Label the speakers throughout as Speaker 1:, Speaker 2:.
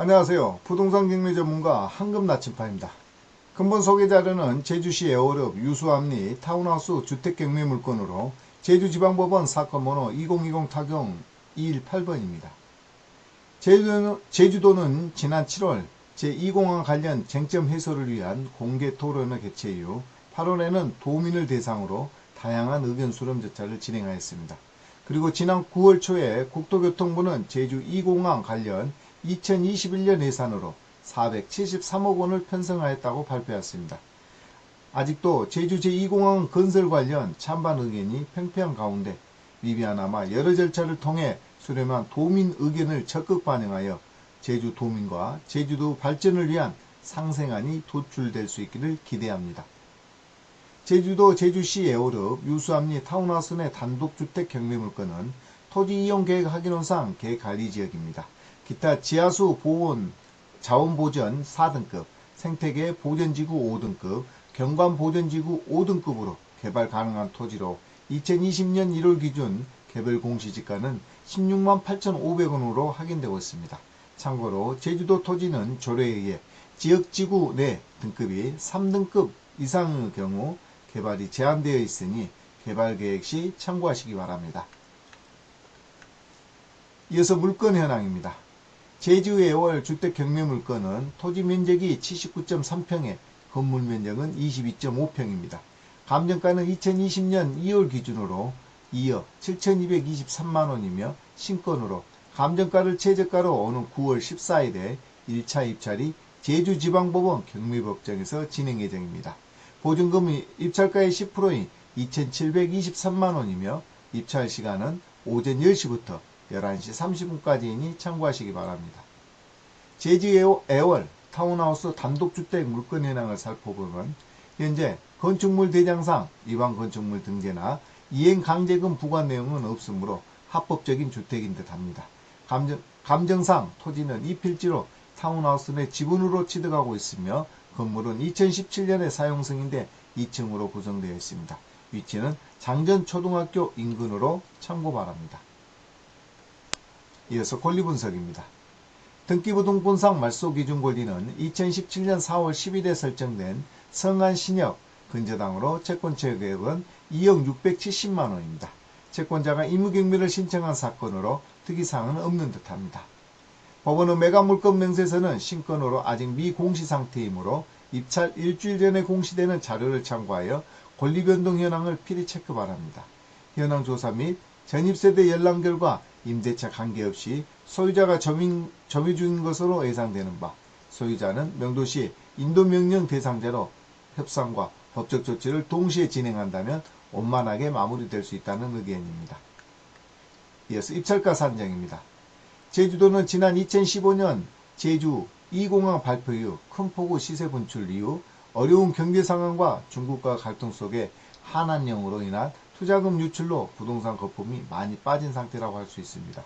Speaker 1: 안녕하세요. 부동산 경매 전문가 한금 나침파입니다. 근본 소개 자료는 제주시 애월읍 유수암리 타운하우스 주택 경매 물건으로 제주지방법원 사건 번호 2020 타경 218번입니다. 제주도는, 제주도는 지난 7월 제2공항 관련 쟁점 해소를 위한 공개 토론을 개최 이후 8월에는 도민을 대상으로 다양한 의견 수렴 절차를 진행하였습니다. 그리고 지난 9월 초에 국토교통부는 제주 2공항 관련 2021년 예산으로 473억 원을 편성하였다고 발표했습니다. 아직도 제주 제2공항 건설 관련 찬반 의견이 팽팽한 가운데 미비하나마 여러 절차를 통해 수렴한 도민 의견을 적극 반영하여 제주 도민과 제주도 발전을 위한 상생안이 도출될 수 있기를 기대합니다. 제주도 제주시 애월읍 유수암리 타운하우스 내 단독주택 경매 물건은 토지 이용 계획 확인원상 계관리지역입니다. 기타 지하수 보온 자원보전 4등급, 생태계 보전지구 5등급, 경관보전지구 5등급으로 개발 가능한 토지로 2020년 1월 기준 개별 공시지가는 16만 8,500원으로 확인되고 있습니다. 참고로 제주도 토지는 조례에 의해 지역지구 내 등급이 3등급 이상의 경우 개발이 제한되어 있으니 개발 계획 시 참고하시기 바랍니다. 이어서 물건 현황입니다. 제주의 월 주택 경매 물건은 토지 면적이 79.3평에 건물 면적은 22.5평입니다. 감정가는 2020년 2월 기준으로 2억 7,223만원이며 신건으로 감정가를 최저가로 오는 9월 14일에 1차 입찰이 제주지방법원 경매법정에서 진행 예정입니다. 보증금이 입찰가의 10%인 2,723만원이며 입찰 시간은 오전 10시부터 11시 30분까지이니 참고하시기 바랍니다. 제주 애월 타운하우스 단독주택 물건 현황을 살펴보면 현재 건축물 대장상 이방 건축물 등재나 이행 강제금 부과 내용은 없으므로 합법적인 주택인 듯 합니다. 감정, 감정상 토지는 이 필지로 타운하우스 내 지분으로 취득하고 있으며 건물은 2017년에 사용 승인돼 2층으로 구성되어 있습니다. 위치는 장전초등학교 인근으로 참고 바랍니다. 이어서 권리 분석입니다. 등기부등본상 말소기준 권리는 2017년 4월 10일에 설정된 성안신협 근저당으로 채권 체계액은 2억 670만 원입니다. 채권자가 임의경매를 신청한 사건으로 특이사항은 없는 듯합니다. 법원은 매각물건 명세서는 신건으로 아직 미공시 상태이므로 입찰 일주일 전에 공시되는 자료를 참고하여 권리변동 현황을 필히 체크 바랍니다. 현황 조사 및 전입세대 연락 결과 임대차 관계없이 소유자가 점유, 점유 중인 것으로 예상되는 바 소유자는 명도시 인도명령 대상자로 협상과 법적 조치를 동시에 진행한다면 원만하게 마무리될 수 있다는 의견입니다. 이어서 입찰가 산정입니다. 제주도는 지난 2015년 제주 2공항 발표 이후 큰 폭우 시세 분출 이후 어려운 경제 상황과 중국과 갈등 속에 한한령으로 인한 투자금 유출로 부동산 거품이 많이 빠진 상태라고 할 수 있습니다.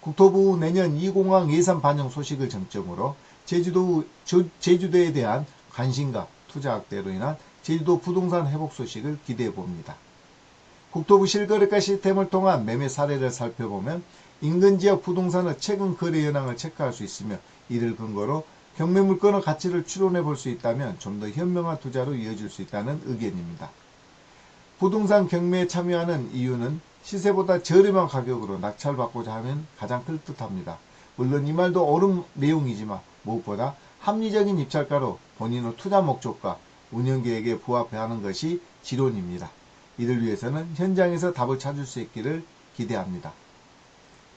Speaker 1: 국토부 내년 2공항 예산 반영 소식을 정점으로 제주도, 제주도에 대한 관심과 투자 확대로 인한 제주도 부동산 회복 소식을 기대해 봅니다. 국토부 실거래가 시스템을 통한 매매 사례를 살펴보면 인근 지역 부동산의 최근 거래 현황을 체크할 수 있으며 이를 근거로 경매 물건의 가치를 추론해 볼 수 있다면 좀 더 현명한 투자로 이어질 수 있다는 의견입니다. 부동산 경매에 참여하는 이유는 시세보다 저렴한 가격으로 낙찰받고자 하면 가장 클 듯합니다. 물론 이 말도 옳은 내용이지만 무엇보다 합리적인 입찰가로 본인의 투자 목적과 운영계획에 부합하는 것이 지론입니다. 이를 위해서는 현장에서 답을 찾을 수 있기를 기대합니다.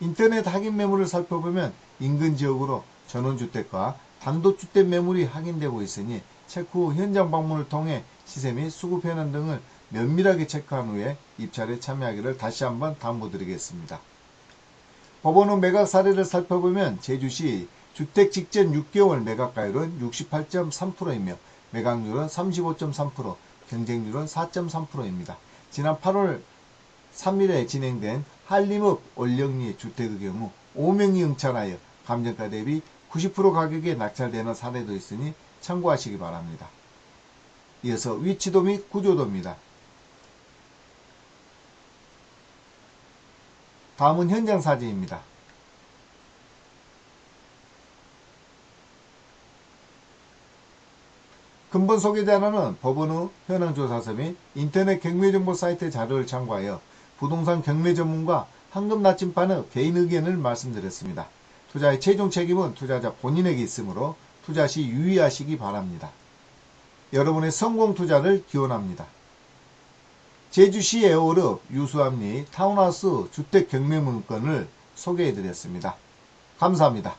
Speaker 1: 인터넷 확인 매물을 살펴보면 인근 지역으로 전원주택과 단독주택 매물이 확인되고 있으니 체크 후 현장 방문을 통해 시세 및 수급 현황 등을 면밀하게 체크한 후에 입찰에 참여하기를 다시 한번 당부드리겠습니다. 법원은 매각 사례를 살펴보면 제주시 주택 직전 6개월 매각가율은 68.3%이며 매각률은 35.3%, 경쟁률은 4.3%입니다. 지난 8월 3일에 진행된 한림읍 올영리 주택의 경우 5명이 응찰하여 감정가 대비 90% 가격에 낙찰되는 사례도 있으니 참고하시기 바랍니다. 이어서 위치도 및 구조도입니다. 다음은 현장 사진입니다. 근본 소개자료는 법원의 현황조사서 및 인터넷 경매정보 사이트 자료를 참고하여 부동산 경매 전문가 황금 나침반의 개인 의견을 말씀드렸습니다. 투자의 최종 책임은 투자자 본인에게 있으므로 투자 시 유의하시기 바랍니다. 여러분의 성공 투자를 기원합니다. 제주시 에어르 유수암리 타운하우스 주택 경매문건을 소개해드렸습니다. 감사합니다.